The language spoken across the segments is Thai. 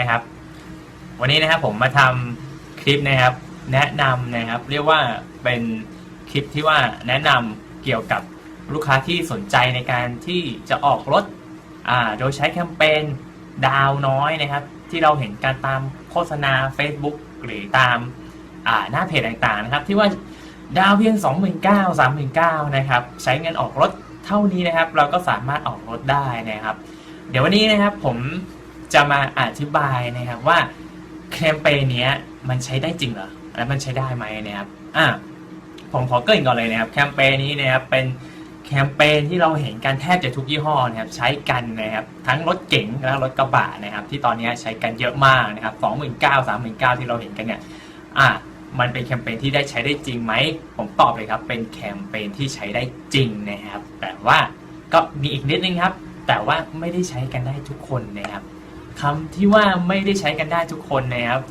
นะครับ วันนี้นะครับผมมาทำคลิปนะครับ แนะนำนะครับ เรียกว่าเป็นคลิปที่ว่าแนะนำเกี่ยวกับลูกค้าที่สนใจในการที่จะออกรถอ่าโดยใช้แคมเปญดาวน้อยนะครับ ที่เราเห็นการตามโฆษณา Facebook หรือตามอ่าหน้าเพจต่างๆนะครับ ที่ว่าดาวเพียง 29,000 39,000นะครับใช้เงินออกรถเท่านี้นะครับ เราก็สามารถออกรถได้นะครับ เดี๋ยววันนี้นะครับผม จะมาอธิบายนะครับว่าแคมเปญนี้มันใช้ได้จริงเหรอ แล้วมันใช้ได้ไหมนะครับอะผมขอเกริ่นก่อนเลยนะครับแคมเปญนี้นะครับเป็นแคมเปญที่เราเห็นกันแทบจะทุกยี่ห้อนะครับใช้กันนะครับทั้งรถเก๋งและรถกระบะนะครับที่ตอนนี้ใช้กันเยอะมากนะครับสองหมื่นเก้าสามหมื่นเก้าที่เราเห็นกันเนี่ยอะมันเป็นแคมเปญที่ได้ใช้ได้จริงไหม ผมตอบเลยครับ เป็นแคมเปญที่ใช้ได้จริงนะครับ แต่ว่าก็มีอีกนิดนึงครับ แต่ว่าไม่ได้ใช้กันได้ทุกคนนะครับ คำที่ว่าไม่ได้ใช้กันได้ทุกคนนะครับ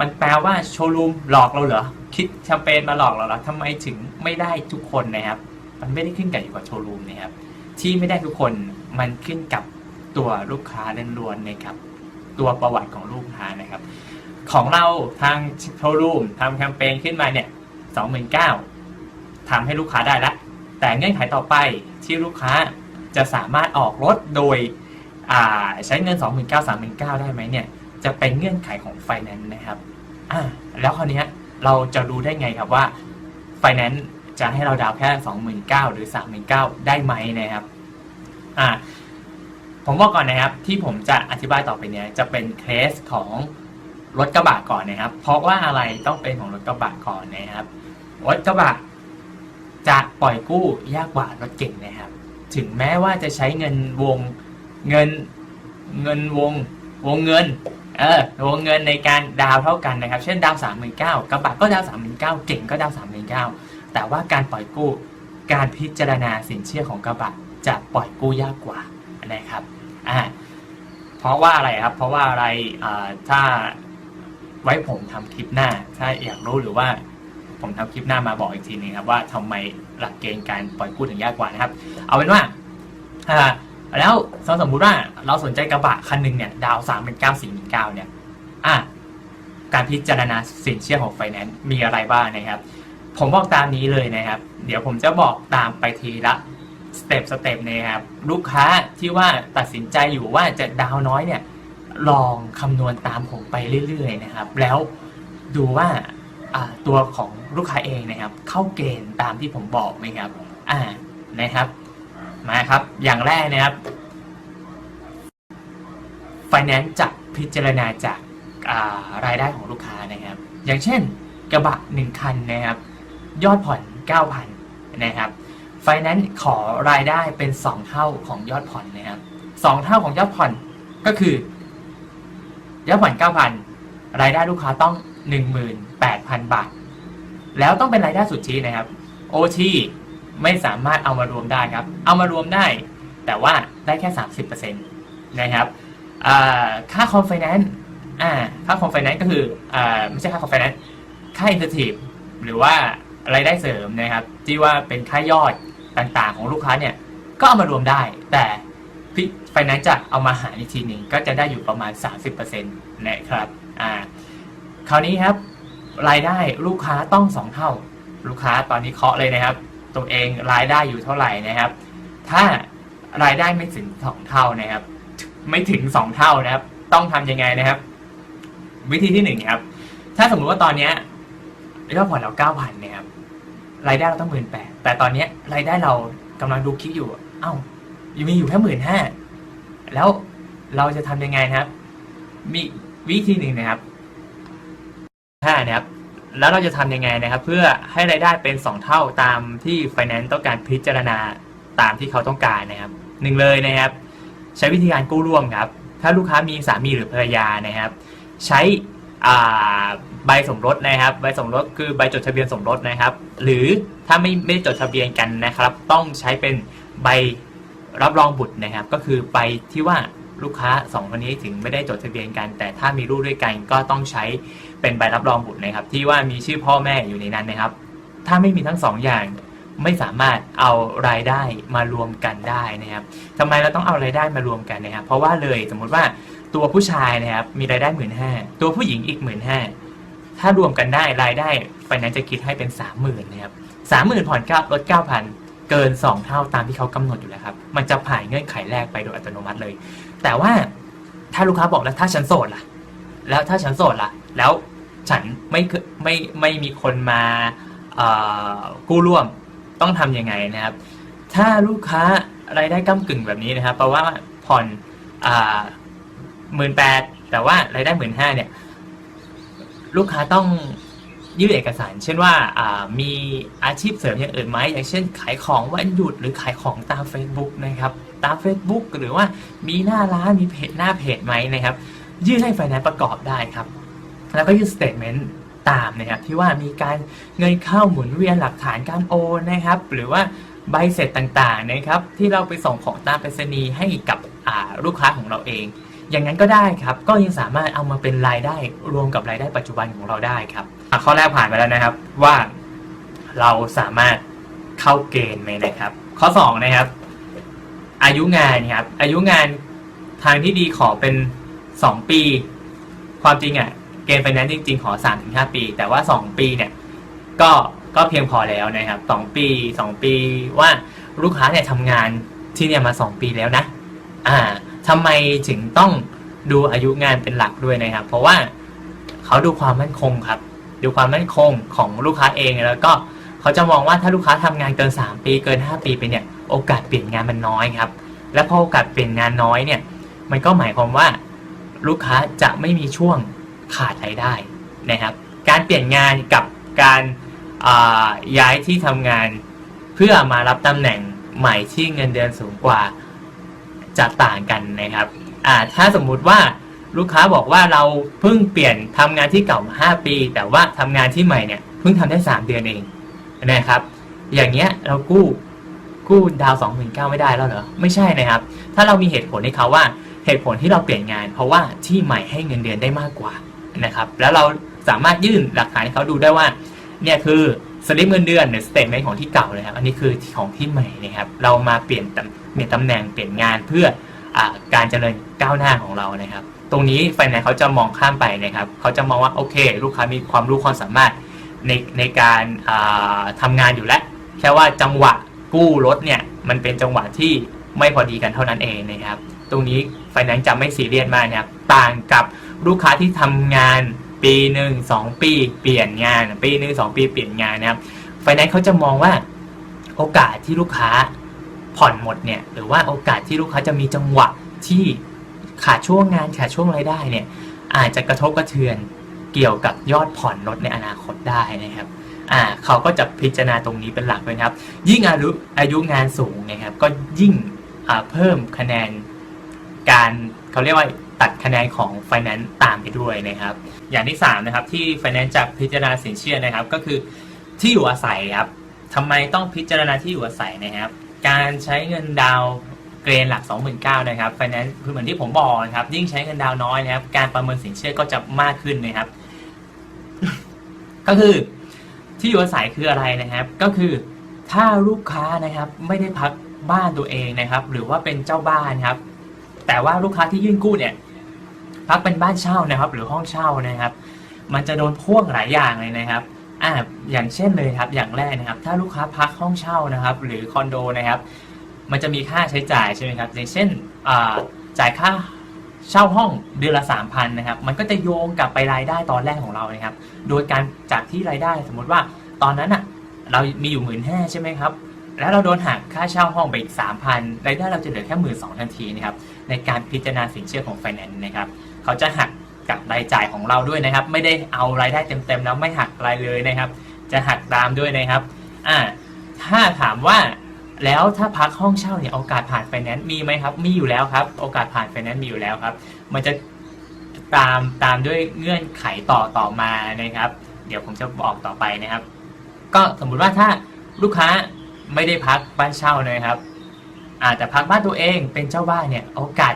มันแปลว่าโชว์รูมหลอกเราเหรอ คิดแคมเปญมาหลอกเราเหรอทำไมถึงไม่ได้ทุกคนนะครับ มันไม่ได้ขึ้นกับอยู่กับโชว์รูมนะครับ ที่ไม่ได้ทุกคนมันขึ้นกับตัวลูกค้าล้วนๆนะครับ ตัวประวัติของลูกค้านะครับ ของเราทางโชว์รูมทำแคมเปญขึ้นมาเนี่ยสองหมื่นเก้าทำให้ลูกค้าได้ละแต่เงื่อนไขต่อไปที่ลูกค้าจะสามารถออกรถโดย อ่าใช้เงิน 2 9 0 0 0 3 9 0 0ได้ไหมเนี่ย จะเป็นเงื่อนไขของไฟแนนซ์นะครับอ่าแล้วคราวนี้เราจะรู้ได้ไงครับว่าไฟแนนซ์จะให้เราดาวน์แค่ 29,000หรือ 39,000ได้ไหมนะครับอ่าผมบอกก่อนนะครับที่ผมจะอธิบายต่อไปเนี้ยจะเป็นเคสของรถกระบะก่อนนะครับ เพราะว่าอะไรต้องเป็นของรถกระบะก่อนนะครับรถกระบะจะปล่อยกู้ยากกว่ารถเก่งนะครับ ถึงแม้ว่าจะใช้เงินวง เงินเงินวงวงเงินเออวงเงินในการดาวเท่ากันนะครับ เช่นดาวสามหมื่นเก้ากระบะก็ดาวสามหมื่นเก้าเก่งก็ดาวสามหมื่นเก้าแต่ว่าการปล่อยกู้การพิจารณาสินเชื่อของกระบะจะปล่อยกู้ยากกว่านะครับอ่าเพราะว่าอะไรครับ เพราะว่าอะไรอ่าถ้าไว้ผมทำคลิปหน้า ถ้าอยากรู้หรือว่าผมทำคลิปหน้ามาบอกอีกทีนึงครับว่าทำไมหลักเกณฑ์การปล่อยกู้ถึงยากกว่านะครับ เอาเป็นว่าอ่า แล้วสมมติว่าเราสนใจกระบะคันหนึ่งเนี่ยดาวสามเป็นเก้าสี่หมื่นเก้าเนี่ยอะการพิจารณาสินเชื่อของไฟแนนซ์มีอะไรบ้างนะครับ ผมบอกตามนี้เลยนะครับ เดี๋ยวผมจะบอกตามไปทีละสเต็ปสเต็ปนะครับลูกค้าที่ว่าตัดสินใจอยู่ว่าจะดาวน้อยเนี่ยลองคำนวณตามผมไปเรื่อยๆนะครับ แล้วดูว่าอ่าตัวของลูกค้าเองนะครับ เข้าเกณฑ์ตามที่ผมบอกไหมครับอ่านะครับ มาครับ อย่างแรกนะครับไฟแนนซ์จะพิจารณาจาการายได้ของลูกค้านะครับ อย่างเช่นกระบะหนึ่งคันนะครับ ยอดผ่อน 9,000 นะครับไฟแนนซ์ขอรายได้เป็น 2 เท่าของยอดผ่อนนะครับสองเท่าของยอดผ่อนก็คือยอดผ่อน 9,000 รายได้ลูกค้าต้อง 18,000 บาท แล้วต้องเป็นรายได้สุทธินะครับ OT ไม่สามารถเอามารวมได้ครับ เอามารวมได้ แต่ว่าได้แค่ 30%นะครับอ่าค่าคอมไฟแนนซ์อ่าค่าคอมไฟแนนซ์ก็คืออไม่ใช่ค่าคอมไฟแนนซ์ค่าอินเตอร์ทีฟหรือว่ารายได้เสริมนะครับ ที่ว่าเป็นค่ายอดต่างๆ ของลูกค้าเนี่ย ก็เอามารวมได้ แต่พี่ไฟแนนซ์จะเอามาหารอีกทีหนึ่งก็จะได้อยู่ประมาณ 30%นะครับอ่าคราวนี้ครับรายได้ลูกค้าต้อง 2 เท่า ลูกค้าตอนนี้เคาะเลยนะครับ ตัวเองรายได้อยู่เท่าไหร่นะครับ ถ้ารายได้ไม่ถึง2เท่านะครับ ไม่ถึง2เท่านะครับ ต้องทำยังไงนะครับ วิธีที่1ครับ ถ้าสมมุติว่าตอนเนี้ยยอดผ่อนเรา9,000นนะครับรายได้เราต้องหมื่นแปดแต่ตอนเนี้ยรายได้เรากำลังดูคลิปอยู่ เอ้ายังมีอยู่แค่หมื่นห้าแล้วเราจะทำยังไงนะครับ มีวิธีหนึ่งนะครับห้านะครับ แล้วเราจะทำยังไงนะครับ เพื่อให้รายได้เป็น 2 เท่าตามที่ไฟแนนซ์ต้องการพิจารณาตามที่เขาต้องการนะครับหนึ่งเลยนะครับ ใช้วิธีการกู้ร่วมครับ ถ้าลูกค้ามีสามีหรือภรรยานะครับ ใช้ใบสมรสนะครับ ใบสมรสคือใบจดทะเบียนสมรสนะครับ หรือถ้าไม่ไม่ได้จดทะเบียนกันนะครับ ต้องใช้เป็นใบรับรองบุตรนะครับ ก็คือใบที่ว่า ลูกค้าสองคนนี้ถึงไม่ได้จดทะเบียนกัน แต่ถ้ามีลูกด้วยกันก็ต้องใช้เป็นใบรับรองบุตรนะครับ ที่ว่ามีชื่อพ่อแม่อยู่ในนั้นนะครับ ถ้าไม่มีทั้งสองอย่างไม่สามารถเอารายได้มารวมกันได้นะครับทำไมเราต้องเอารายได้มารวมกันนะครับ เพราะว่าเลยสมมุติว่าตัวผู้ชายนะครับมีรายได้หมื่นห้าตัวผู้หญิงอีกหมื่นห้าถ้ารวมกันได้รายได้ไฟแนนซ์จะคิดให้เป็นสามหมื่นนะครับสามหมื่นผ่อนเก้าลดเก้าพัน เกินสองเท่าตามที่เขากำหนดอยู่แล้วครับ มันจะผ่านเงื่อนไขแรกไปโดยอัตโนมัติเลย แต่ว่าถ้าลูกค้าบอกแล้วถ้าฉันโสดล่ะ แล้วถ้าฉันโสดล่ะ แล้วฉันไม่ไม่ไม่มีคนมาเอ่อกู้ร่วมต้องทำยังไงนะครับ ถ้าลูกค้ารายได้ก้ากึ่งแบบนี้นะครับแปลว่าผ่อนหมื่นแปดแต่ว่ารายได้หมื่นห้าเนี่ย ลูกค้าต้อง ยื่นเอกสาร เช่นว่ามีอาชีพเสริมอย่างอื่นไหมอย่างเช่น ขายของวันหยุดหรือขายของตาม Facebook นะครับตาม Facebook หรือว่ามีหน้าร้านมีเพจหน้าเพจไหมนะครับ ยื่นให้ไฟแนนซ์ประกอบได้ครับ แล้วก็ยื่นสเตทเมนต์ตามนะครับที่ว่ามีการเงินเข้าหมุนเวียนหลักฐานการโอนนะครับ หรือว่าใบเสร็จต่างๆนะครับที่เราไปส่งของตามไปรษณีย์ให้กับลูกค้าของเราเอง อย่างนั้นก็ได้ครับ ก็ยังสามารถเอามาเป็นรายได้รวมกับรายได้ปัจจุบันของเราได้ครับ อะข้อแรกผ่านไปแล้วนะครับว่าเราสามารถเข้าเกณฑ์ไหมนะครับ ข้อ2นะครับ อายุงานครับ อายุงานทางที่ดีขอเป็น 2 ปี ความจริงอะเกณฑ์ไฟแนนซ์จริง ๆ ขอ3-5ปี แต่ว่า 2 ปีเนี่ยก็ก็เพียงพอแล้วนะครับ 2 ปี 2 ปีว่าลูกค้าเนี่ยทำงานที่เนี่ยมา 2 ปีแล้วนะ อ่าทำไมถึงต้องดูอายุงานเป็นหลักด้วยนะครับ เพราะว่าเขาดูความมั่นคงครับ ดูความมั่นคงของลูกค้าเองแล้วก็เขาจะมองว่าถ้าลูกค้าทำงานเกิน 3 ปีเกิน 5 ปีไปเนี่ยโอกาสเปลี่ยนงานมันน้อยครับ และพอโอกาสเปลี่ยนงานน้อยเนี่ยมันก็หมายความว่าลูกค้าจะไม่มีช่วงขาดรายได้นะครับ การเปลี่ยนงานกับการาย้ายที่ทำงานเพื่อมารับตำแหน่งใหม่ที่เงินเดือนสูงกว่าจะต่างกันนะครับถ้าสมมุติว่า ลูกค้าบอกว่าเราเพิ่งเปลี่ยนทำงานที่เก่ามา5ปี แต่ว่าทำงานที่ใหม่เนี่ยเพิ่งทำได้3เดือนเองนะครับ อย่างเงี้ยเรากู้กู้ดาวสองหมื่นเก้าไม่ได้แล้วเหรอไม่ใช่นะครับ ถ้าเรามีเหตุผลให้เขาว่าเหตุผลที่เราเปลี่ยนงาน เพราะว่าที่ใหม่ให้เงินเดือนได้มากกว่านะครับ แล้วเราสามารถยื่นหลักฐานให้เขาดูได้ว่าเนี่ยคือสลิปเงินเดือนหรือสเตทเมนต์ของที่เก่าเลยครับ อันนี้คือของที่ใหม่นะครับ เรามาเปลี่ยนตำเปลี่ยนตำแหน่งเปลี่ยนงานเพื่ออการเจริญก้าวหน้าของเรานะครับ ตรงนี้ไฟแนนซ์เขาจะมองข้ามไปนะครับเขาจะมองว่าโอเค ลูกค้ามีความรู้ความสามารถในในการอ่าทำงานอยู่แล้ว แค่ว่าจังหวะกู้รถเนี่ยมันเป็นจังหวะที่ไม่พอดีกันเท่านั้นเองนะครับ ตรงนี้ไฟแนนซ์จะไม่ซีเรียสมากนะครับต่างกับลูกค้าที่ทำงานปีหนึ่งสองปีเปลี่ยนงาน ปีหนึ่งสองปีเปลี่ยนงานนะครับไฟแนนซ์เขาจะมองว่าโอกาสที่ลูกค้าผ่อนหมดเนี่ยหรือว่าโอกาสที่ลูกค้าจะมีจังหวะที่ ขาดช่วงงานขาดช่วงรายได้เนี่ยอาจจะกระทบกระเทือนเกี่ยวกับยอดผ่อนรถในอนาคตได้นะครับอ่าเขาก็จะพิจารณาตรงนี้เป็นหลักเลยครับ ยิ่งอายุอายุงานสูงนะครับ ก็ยิ่งเพิ่มคะแนนการเขาเรียกว่าตัดคะแนนของ Finance ตามไปด้วยนะครับ อย่างที่3นะครับที่ Finance จะพิจารณาสินเชื่อนะครับ ก็คือที่อยู่อาศัยครับทำไมต้องพิจารณาที่อยู่อาศัยนะครับ การใช้เงินดาวน์ เกรนหลัก 29,000นะครับ Finance คือเหมือนที่ผมบอกนะครับ ยิ่งใช้เงินดาวน์น้อยนะครับ การประเมินสินเชื่อก็จะมากขึ้นนะครับ ก็คือที่อยู่อาศัยคืออะไรนะครับ ก็คือถ้าลูกค้านะครับไม่ได้พักบ้านตัวเองนะครับ หรือว่าเป็นเจ้าบ้านครับ แต่ว่าลูกค้าที่ยื่นกู้เนี่ย พักเป็นบ้านเช่านะครับ หรือห้องเช่านะครับ มันจะโดนพ่วงหลายอย่างเลยนะครับอ่าอย่างเช่นเลยครับ อย่างแรกนะครับ ถ้าลูกค้าพักห้องเช่านะครับ หรือคอนโดนะครับ มันจะมีค่าใช้จ่ายใช่ไหมครับอย่างเช่นจ่ายค่าเช่าห้องเดือนละสามพันนะครับ มันก็จะโยงกลับไปรายได้ตอนแรกของเรานะครับ โดยการจากที่รายได้สมมติว่าตอนนั้นอะเรามีอยู่หมื่นห้าใช่ไหมครับ แล้วเราโดนหักค่าเช่าห้องไปอีกสามพันรายได้เราจะเหลือแค่หมื่นสองทันทีนะครับ ในการพิจารณาสินเชื่อของไฟแนนซ์นะครับ เขาจะหักกับรายจ่ายของเราด้วยนะครับ ไม่ได้เอารายได้เต็มๆแล้วไม่หักรายเลยนะครับ จะหักตามด้วยนะครับ อ่า ถ้าถามว่า แล้วถ้าพักห้องเช่าเนี่ยโอกาสผ่านไฟแนนซ์มีไหมครับ มีอยู่แล้วครับ โอกาสผ่านไฟแนนซ์มีอยู่แล้วครับ มันจะตามตามด้วยเงื่อนไขต่อต่อมานะครับ เดี๋ยวผมจะบอกต่อไปนะครับ ก็สมมุติว่าถ้าลูกค้าไม่ได้พักบ้านเช่านะครับอาจจะพักบ้านตัวเองเป็นเจ้าบ้านเนี่ยโอกาส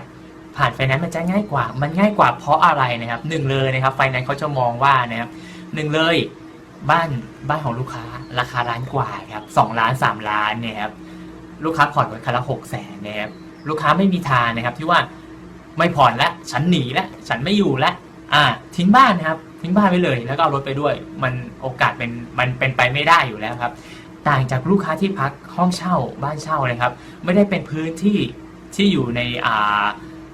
ผ่านไฟแนนซ์มันจะง่ายกว่า มันง่ายกว่าเพราะอะไรนะครับหนึ่งเลยนะครับไฟแนนซ์เขาจะมองว่านะครับหนึ่งเลยบ้านบ้านของลูกค้าราคาล้านกว่าครับสองล้านสามล้านเนี่ยครับ ลูกค้าผ่อนรถคันละหกแสนนะครับลูกค้าไม่มีทางนะครับที่ว่าไม่ผ่อนแล้วฉันหนีแล้วฉันไม่อยู่แล้วอ่า ทิ้งบ้านนะครับ ทิ้งบ้านไปเลยแล้วก็เอารถไปด้วย มันโอกาสเป็นมันเป็นไปไม่ได้อยู่แล้วครับ ต่างจากลูกค้าที่พักห้องเช่าบ้านเช่าเลยครับ ไม่ได้เป็นพื้นที่ที่อยู่ในอ่า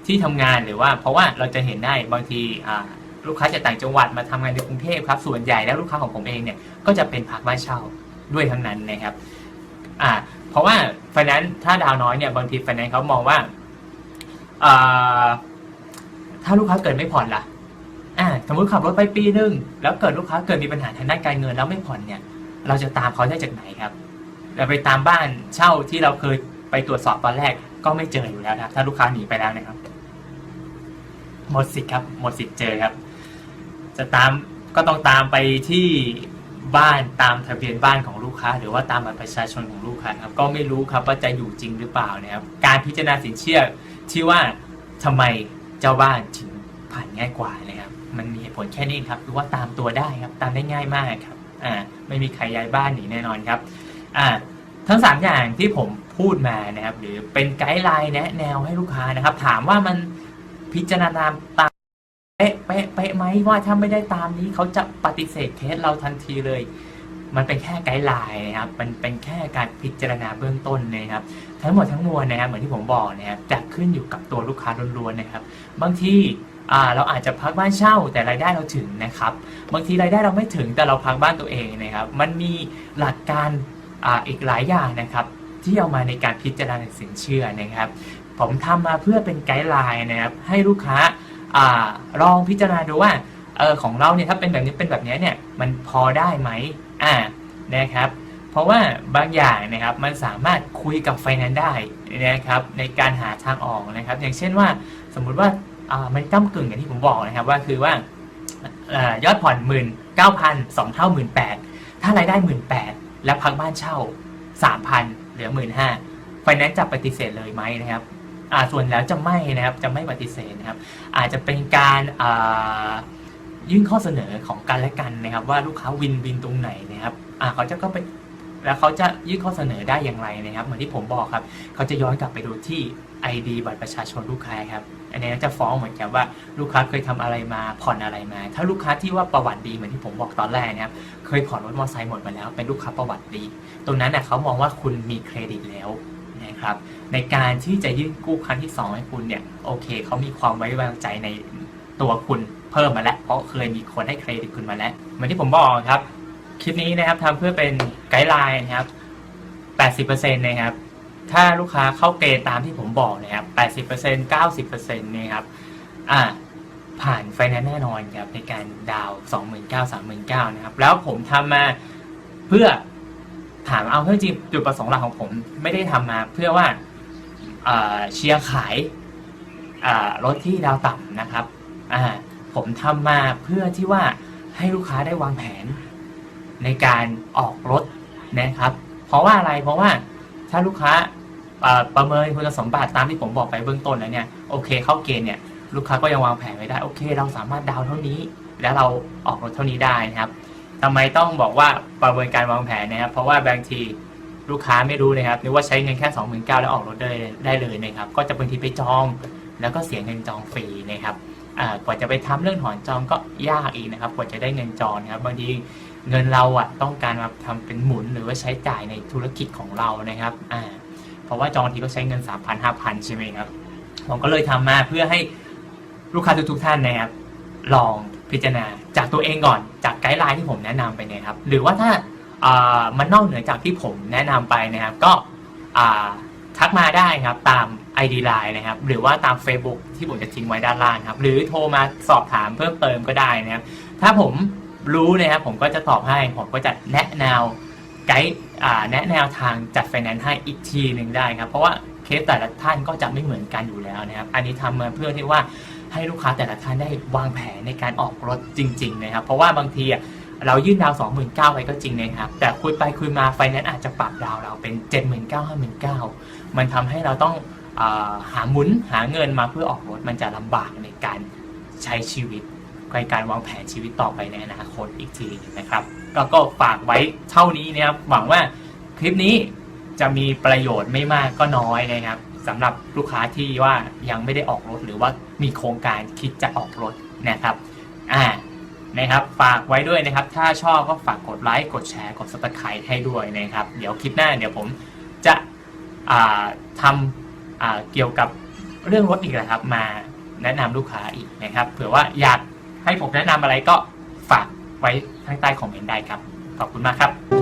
ที่ทำงานหรือว่า เพราะว่าเราจะเห็นได้บางทีอ่าลูกค้าจากต่างจังหวัดมาทำงานในกรุงเทพครับส่วนใหญ่แล้วลูกค้าของผมเองเนี่ยก็จะเป็นพักบ้านเช่าด้วยทั้งนั้นนะครับอ่า เพราะว่าไฟแนนซ์ถ้าดาวน้อยเนี่ยบางทีไฟแนนซ์เขามองว่าถ้าลูกค้าเกิดไม่ผ่อนล่ะอ่าสมมติขับรถไปปีนึงแล้วเกิดลูกค้าเกิดมีปัญหาทางด้านการเงินแล้วไม่ผ่อนเนี่ย เราจะตามเขาได้จากไหนครับเราไปตามบ้านเช่าที่เราเคยไปตรวจสอบตอนแรกก็ไม่เจออยู่แล้วนะถ้าลูกค้าหนีไปแล้วนะครับ หมดสิทธิ์ครับ หมดสิทธิ์เจอครับ จะตามก็ต้องตามไปที่ บ้านตามทะเบียนบ้านของลูกค้า หรือว่าตามบัตรประชาชนของลูกค้าครับก็ไม่รู้ครับว่าจะอยู่จริงหรือเปล่านะครับการพิจารณาสินเชื่อที่ว่าทำไมเจ้าบ้านถึงผ่านง่ายกว่านะครับมันมีเหตุผลแค่นี้ครับคือว่าตามตัวได้ครับตามได้ง่ายมากครับอ่าไม่มีใครย้ายบ้านหนีแน่นอนครับอ่าทั้งสามอย่างที่ผมพูดมานะครับหรือเป็นไกด์ไลน์แนะแนวให้ลูกค้านะครับ ถามว่ามันพิจารณาตามเป๊ะเป๊ะเป๊ะ ไหมว่าถ้าไม่ได้ตามนี้เขาจะปฏิเสธเคสเราทันทีเลย มันเป็นแค่ไกด์ไลน์นะครับมันเป็นแค่การพิจารณาเบื้องต้นนะครับ ทั้งหมดทั้งมวลนะครับเหมือนที่ผมบอกนะครับจะขึ้นอยู่กับตัวลูกค้าล้วนๆนะครับ บางทีเราอาจจะพักบ้านเช่าแต่รายได้เราถึงนะครับ บางทีรายได้เราไม่ถึงแต่เราพักบ้านตัวเองนะครับ มันมีหลักการอาอีกหลายอย่างนะครับ ที่เอามาในการพิจารณาสินเชื่อนะครับ ผมทำมาเพื่อเป็นไกด์ไลน์นะครับให้ลูกค้า อลองพิจารณาดูว่าเออของเราเนี่ยถ้าเป็นแบบนี้เป็นแบบนี้เนี่ยมันพอได้ไหมอ่านะครับเพราะว่าบางอย่างนะครับมันสามารถคุยกับไฟแนนซ์ได้นะครับในการหาทางออกนะครับ อย่างเช่นว่าสมมุติว่าอ่ามันก้ากึ่งอย่างที่ผมบอกนะครับว่าคือว่าอยอดผ่อนหมื่นเก้าพันสองเท่าหมื่นแปดถ้ารายได้หมื่นแปดแล้วพักบ้านเช่าสามพันเหลือหมื่นห้าไฟแนนซ์จะปฏิเสธเลยไหมนะครับ อ่าส่วนแล้วจะไม่นะครับจะไม่ปฏิเสธนะครับ อาจจะเป็นการอ่ายื่นข้อเสนอของกันและกันนะครับ ว่าลูกค้าวินวินตรงไหนนะครับอ่าเขาจะก็ไปแล้วเขาจะยื่นข้อเสนอได้อย่างไรนะครับ เหมือนที่ผมบอกครับ เขาจะย้อนกลับไปดูที่ ID บัตรประชาชนลูกค้าครับ อันนี้จะฟ้องเหมือนกับว่าลูกค้าเคยทำอะไรมาผ่อนอะไรมา ถ้าลูกค้าที่ว่าประวัติดีเหมือนที่ผมบอกตอนแรกนะครับ เคยผ่อนรถมอเตอร์ไซค์หมดมาแล้ว เป็นลูกค้าประวัติดี ตรงนั้นเนะเขามองว่าคุณมีเครดิตแล้ว นะครับในการที่จะยื่นกู้ครั้งที่สองให้คุณเนี่ยโอเคเขามีความไว้วางใจในตัวคุณเพิ่มมาแล้ว เพราะเคยมีคนให้เครดิตคุณมาแล้ว เหมือนที่ผมบอกครับ คลิปนี้นะครับทำเพื่อเป็นไกด์ไลน์นะครับ 80%นะครับถ้าลูกค้าเข้าเกณฑ์ตามที่ผมบอกนะครับ 80% 90%เนี่ยครับอ่าผ่านไฟแนนซ์แน่นอนครับในการดาว 29,000 39,000นะครับแล้วผมทำมาเพื่อ ถามเอาเรื่อจริงจุดประสงค์หลักของผมไม่ได้ทำมาเพื่อว่าเชียร์ขายรถที่ดาวต่ำนะครับผมทำมาเพื่อที่ว่าให้ลูกค้าได้วางแผนในการออกรถนะครับ เพราะว่าอะไรเพราะว่าถ้าลูกค้าประเมินคุณสมบัติตามที่ผมบอกไปเบื้องต้นแล้วเนี่ยโอเคเข้าเกณฑ์เนี่ยลูกค้าก็ยังวางแผนไว้ได้โอเค เราสามารถดาวเท่านี้ แล้วเราออกรถเท่านี้ได้นะครับ ทำไมต้องบอกว่าประเมินการวางแผนนะครับ เพราะว่าบางทีลูกค้าไม่รู้นะครับนึกว่าใช้เงินแค่2 9 0 0 0แล้วออกรถได้ได้เลยนะครับ ก็จะบางทีไปจอง แล้วก็เสียเงินจองฟรีนะครับกว่าจะไปทำเรื่องถอนจองก็ยากอีกนะครับ กว่าจะได้เงินจองนะครับบางทีเงินเราอะต้องการมาทำเป็นหมุนหรือว่าใช้จ่ายในธุรกิจของเรานะครับอ่าเพราะว่าจองทีก็ใช้เงิน 3 0 0 0 5,000ใช่ไหมครับผมก็เลยทำมาเพื่อให้ลูกค้าทุกๆท่านนะครับ ลองพิจารณาจากตัวเองก่อนจ กไกด์ไลน์ที่ผมแนะนำไปเนะครับ หรือว่าถ้ามันนอกเหนือจากที่ผมแนะนำไปนะครับ ก็ทักมาได้ครับตาม ID Line นะครับ หรือว่าตาม Facebook ที่ผมจะทิ้งไว้ด้านล่างครับ หรือโทรมาสอบถามเพิ่มเติมก็ได้นะครับ ถ้าผมรู้นะครับผมก็จะตอบให้ ผมก็จะแนะแนวไกด์แนะแนวทางจัดไฟแนนซ์ให้อีกทีหนึ่งได้ครับ เพราะว่าเคสแต่ละท่านก็จะไม่เหมือนกันอยู่แล้วนะครับ อันนี้ทำมาเพื่อที่ว่า ให้ลูกค้าแต่ละท่านได้วางแผนในการออกรถจริง ๆ นะครับ เพราะว่าบางทีอะเรายื่นดาวสองหมื่นเก้าไปก็จริงนะครับ แต่คุยไปคุยมาไฟแนนซ์อาจจะปรับดาวเราเป็นเจ็ดหมื่นเก้าห้าหมื่นเก้ามันทำให้เราต้องอหาหมุนหาเงินมาเพื่อออกรถมันจะลำบากในการใช้ชีวิตในการวางแผนชีวิตต่อไปในอนาคตอีกทีนะครับแล้วก็ฝากไว้เท่านี้นะครับ หวังว่าคลิปนี้จะมีประโยชน์ไม่มากก็น้อยนะครับ สำหรับลูกค้าที่ว่ายังไม่ได้ออกรถหรือว่ามีโครงการคิดจะออกรถนะครับอ่านะครับฝากไว้ด้วยนะครับ ถ้าชอบก็ฝากกดไลค์กดแชร์กด subscribe ให้ด้วยนะครับ เดี๋ยวคลิปหน้าเดี๋ยวผมจะทำเกี่ยวกับเรื่องรถอีกนะครับ มาแนะนำลูกค้าอีกนะครับ เผื่อว่าอยากให้ผมแนะนำอะไรก็ฝากไว้ข้างใต้คอมเมนต์ได้ครับ ขอบคุณมากครับ